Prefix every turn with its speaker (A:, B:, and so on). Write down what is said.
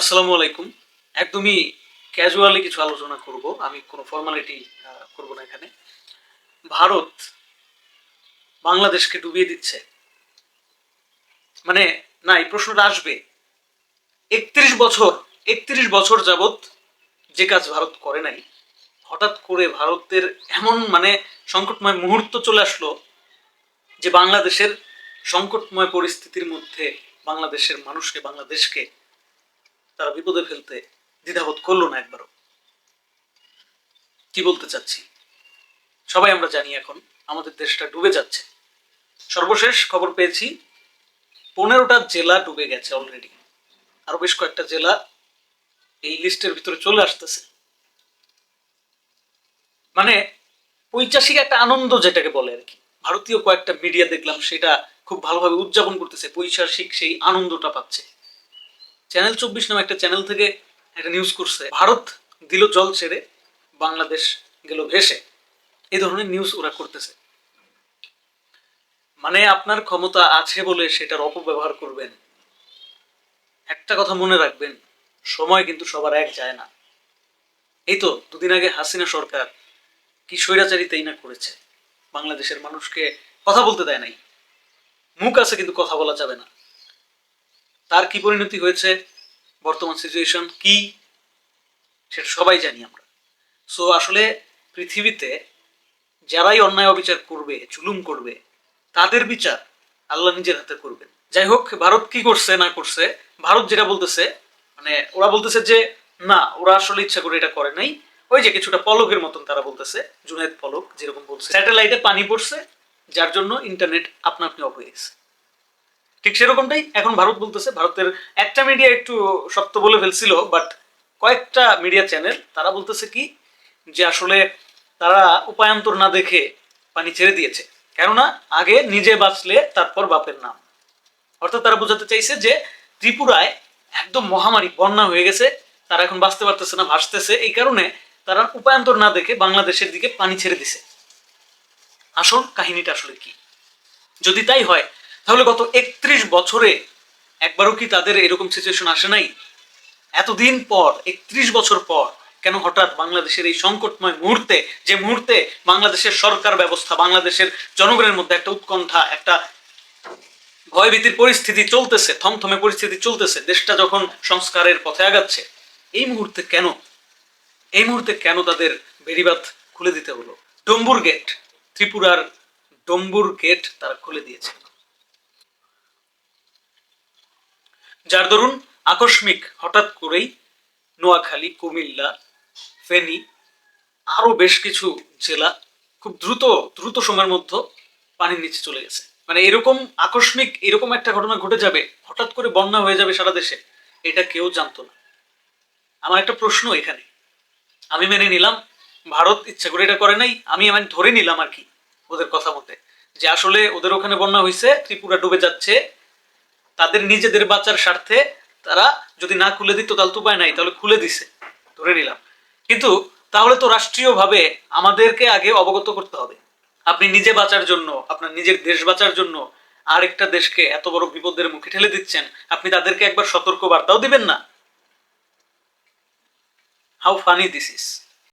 A: আসসালামু আলাইকুম। একদমই ক্যাজুয়ালি কিছু আলোচনা করব। আমি কোনো ফর্মালিটি করব না এখানে। ভারত বাংলাদেশকে ডুবিয়ে দিচ্ছে। মানে না, এই প্রশ্নটা আসবে। একত্রিশ বছর একত্রিশ বছর যাবত যে কাজ ভারত করে নাই, হঠাৎ করে ভারতের এমন মানে সংকটময় মুহূর্ত চলে আসলো যে বাংলাদেশের সংকটময় পরিস্থিতির মধ্যে বাংলাদেশের মানুষকে, বাংলাদেশকে তারা বিপদে ফেলতে দ্বিধাবোধ করল না একবারও। কি বলতে চাচ্ছি? সবাই আমরা জানি এখন আমাদের দেশটা ডুবে যাচ্ছে। সর্বশেষ খবর পেয়েছি, পনেরোটা জেলা ডুবে গেছে অলরেডি আরও বেশ কয়েকটা জেলা এই লিস্টের ভিতরে চলে আসতেছে। মানে পৈচাসিক একটা আনন্দ যেটাকে বলে আর কি। ভারতীয় কয়েকটা মিডিয়া দেখলাম, সেটা খুব ভালোভাবে উদযাপন করতেছে পৈশাসিক সেই আনন্দটা পাচ্ছে। চ্যানেল চব্বিশ নামে একটা চ্যানেল থেকে একটা নিউজ করছে। ভারত দিল জল ছেড়ে, বাংলাদেশ গেল ভেসে। এই ধরনের নিউজ ওরা করতেছে। মানে আপনার ক্ষমতা আছে বলে সেটার অপব্যবহার করবেন। একটা কথা মনে রাখবেন, সময় কিন্তু সবার এক যায় না। এই তো দুদিন আগে হাসিনা সরকার কি স্বৈরাচারিতাই না করেছে। বাংলাদেশের মানুষকে কথা বলতে দেয় নাই। মুখ আছে কিন্তু কথা বলা যাবে না। তার কি পরিণতি হয়েছে, বর্তমান সিচুয়েশন কি, সেটা সবাই জানি আমরা। সো আসলে পৃথিবীতে যারাই অন্যায় অবিচার করবে, জুলুম করবে, তাদের বিচার আল্লাহ নিজের হাতে করবেন। যাই হোক, ভারত কি করছে, না করছে, ভারত যেটা বলতেছে মানে ওরা বলতেছে যে, না, ওরা আসলে ইচ্ছা করে এটা করে নাই। ওই যে কিছুটা পলকের মতন তারা বলতেছে, জুনায়দ পলক যেরকম বলছে। স্যাটেলাইটে পানি পড়ছে, যার জন্য ইন্টারনেট আপনা আপনি অফ হয়ে গেছে ঠিক সেরকমটাই এখন ভারত বলতেছে। ভারতের একটা মিডিয়া একটু শক্ত বলে ফেলছিল বাট কয়েকটা মিডিয়া চ্যানেল তারা বলতেছে কি, যে আসলে তারা উপায়ান্তর না দেখে পানি ছেড়ে দিয়েছে। কেননা আগে নিজে বাঁচলে তারপর বাপের নাম। অর্থাৎ তারা বোঝাতে চাইছে যে ত্রিপুরায় একদম মহামারী, বন্যা হয়ে গেছে, তারা এখন বাঁচতে পারতেছে না, ভাসতেছে। এই কারণে তারা উপায়ান্তর না দেখে বাংলাদেশের দিকে পানি ছেড়ে দিছে। আসল কাহিনীটা আসলে কি? যদি তাই হয় তাহলে গত একত্রিশ বছরে একবারও কি তাদের এরকম সিচুয়েশন আসে নাই? এতদিন পর, একত্রিশ বছর পর, কেন হঠাৎ বাংলাদেশের এই সংকটময় মুহূর্তে, যে মুহূর্তে বাংলাদেশের সরকার ব্যবস্থা, বাংলাদেশের জনগণের মধ্যে একটা উৎকণ্ঠা, একটা ভয়ভীতির পরিস্থিতি চলতেছে, থমথমে পরিস্থিতি চলতেছে, দেশটা যখন সংস্কারের পথে আগাচ্ছে, এই মুহূর্তে কেন, এই মুহূর্তে কেন তাদের বেড়িবাত খুলে দিতে হলো? ডম্বুর গেট ত্রিপুরার ডম্বুর গেট তারা খুলে দিয়েছে। যার দরুন আকস্মিক হঠাৎ করেই নোয়াখালী, কুমিল্লা, ফেনী, আরও বেশ কিছু জেলা খুব দ্রুত দ্রুত সময়ের মধ্যে পানির নিচে চলে গেছে। মানে এরকম আকস্মিক, এরকম একটা ঘটনা ঘটে যাবে, হঠাৎ করে বন্যা হয়ে যাবে সারা দেশে, এটা কেউ জানতো না। আমার একটা প্রশ্ন এখানে। আমি মেনে নিলাম, ভারত ইচ্ছা করে এটা করে নাই, আমি আমি ধরে নিলাম আর কি ওদের কথা মতে, যে আসলে ওদের ওখানে বন্যা হয়েছে ত্রিপুরা ডুবে যাচ্ছে তাদের নিজেদের বাঁচার স্বার্থে তারা যদি না খুলে দিত, তাহলে তো উপায় নাই, তাহলে খুলে দিছে। ধরে নিলাম। কিন্তু তাহলে তো রাষ্ট্রীয়ভাবে আমাদেরকে আগে অবগত করতে হবে। আপনি নিজে বাঁচার জন্য, আপনার নিজের দেশ বাঁচার জন্য আরেকটা দেশকে এত বড় বিপদের মুখে ঠেলে দিচ্ছেন, আপনি তাদেরকে একবার সতর্ক বার্তাও দিবেন না। How funny this is